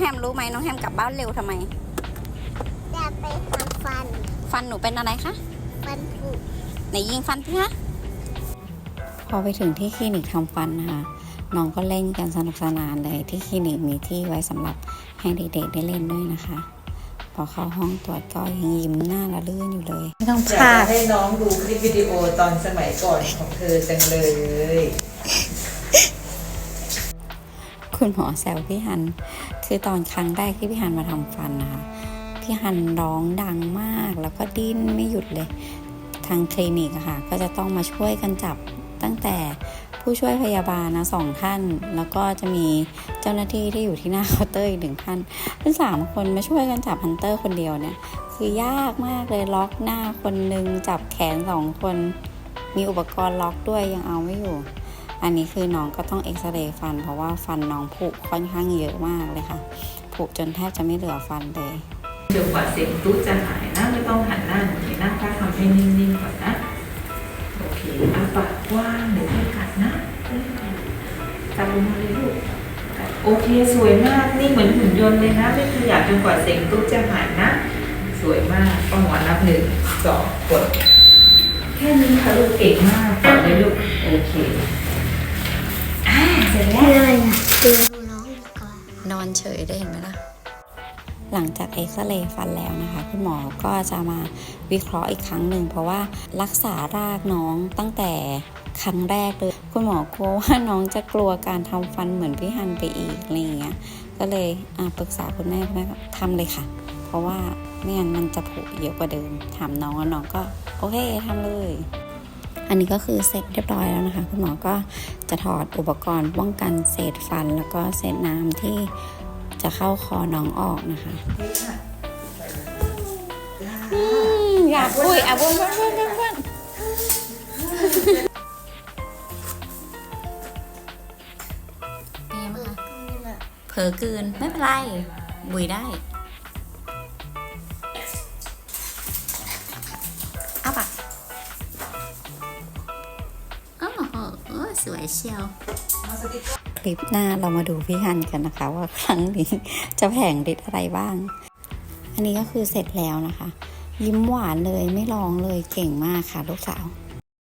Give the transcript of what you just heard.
แฮมรู้ไหมน้องแฮมกลับบ้านเร็วทำไม จะไปทำฟัน ฟันหนูเป็นอะไรคะ ฟันผุไหนยิงฟันพี่คะ พอไปถึงที่คลินิกทำฟันนะคะ น้องก็เล่นกันสนุกสนานเลยที่คลินิกมีที่ไว้สำหรับให้เด็กๆได้เล่นด้วยนะคะ พอเข้าห้องตรวจก็ยังยิ้มหน้าละลื่นอยู่เลย ไม่ต้องอยากพลาด จะให้น้องดูคลิปวิดีโอตอนสมัยก่อนของเธอจังเลย คุณหมอแซวพี่ฮัน คือตอนครั้งแรกที่พี่ฮันมาทำฟันนะคะพี่ฮันร้องดังมาก แล้วก็ดิ้นไม่หยุดเลย ทางคลินิกค่ะ ก็จะต้องมาช่วยกันจับตั้งแต่ผู้ช่วยพยาบาลนะสองท่าน แล้วก็จะมีเจ้าหน้าที่ที่อยู่ที่หน้าเคาน์เตอร์อีกหนึ่งท่านเป็นสามคนมาช่วยกันจับฮันเตอร์คนเดียวเนี่ย คือยากมากเลยล็อกหน้าคนหนึ่งจับแขนสองคน มีอุปกรณ์ล็อกด้วยยังเอาไม่อยู่ อันนี้คือน้องก็ต้องเอ็กซเรย์ฟัน เพราะว่าฟันน้องผุค่อนข้างเยอะมากเลยค่ะ ผุจนแทบจะไม่เหลือฟันเลยเดี๋ยวกว่าเสียงตุ๊จะหายนะไม่ต้องหันหน้าหนีนะถ้าทำให้นิ่งๆก่อนนะโอเคอาปากกว้างเดี๋ยวให้กัดนะกัดลงมาเลยลูกโอเคสวยมากนี่เหมือนหุ่นยนต์เลยนะไม่ขยับจนกว่าเสียงตุ๊จะหายนะ สวยมากป้องหวนนับหนึ่งสองกดแค่นี้ค่ะลูกเก่งมากต่อเลยลูกโอเค เลยอะดูน้องดีกว่านอนเฉยได้เห็นไหมล่ะ หลังจากเอ็กซเรย์ฟันแล้วนะคะ คุณหมอก็จะมาวิเคราะห์อีกครั้งหนึ่ง เพราะว่ารักษารากน้องตั้งแต่ครั้งแรกเลย คุณหมอกลัวว่าน้องจะกลัวการทำฟันเหมือนพี่ฮันไปอีกอะไรอย่างเงี้ย ก็เลยปรึกษาคุณแม่คุณแม่ทำเลยค่ะ เพราะว่าไม่งั้นมันจะผุเยอะกว่าเดิม ถามน้องแล้วน้องก็ โอเคทำเลย อันนี้ก็คือเสร็จเรียบร้อยแล้วนะคะ คุณหมอก็จะถอดอุปกรณ์ป้องกันเศษฟัน แล้วก็เศษน้ำที่จะเข้าคอน้องออกนะคะอยากอุ้ยอะบุ้นบุ้นบุ้นบุ้นบุ้นเป็นยังไงบ้างคะเผลอเกินไม่เป็นไร บุยได้ สวยเชียว คลิปหน้าเรามาดูพี่ฮันกันนะคะ ว่าครั้งนี้จะแผงฤทธิ์อะไรบ้าง อันนี้ก็คือเสร็จแล้วนะคะ ยิ้มหวานเลยไม่ร้องเลยเก่งมากค่ะลูกสาว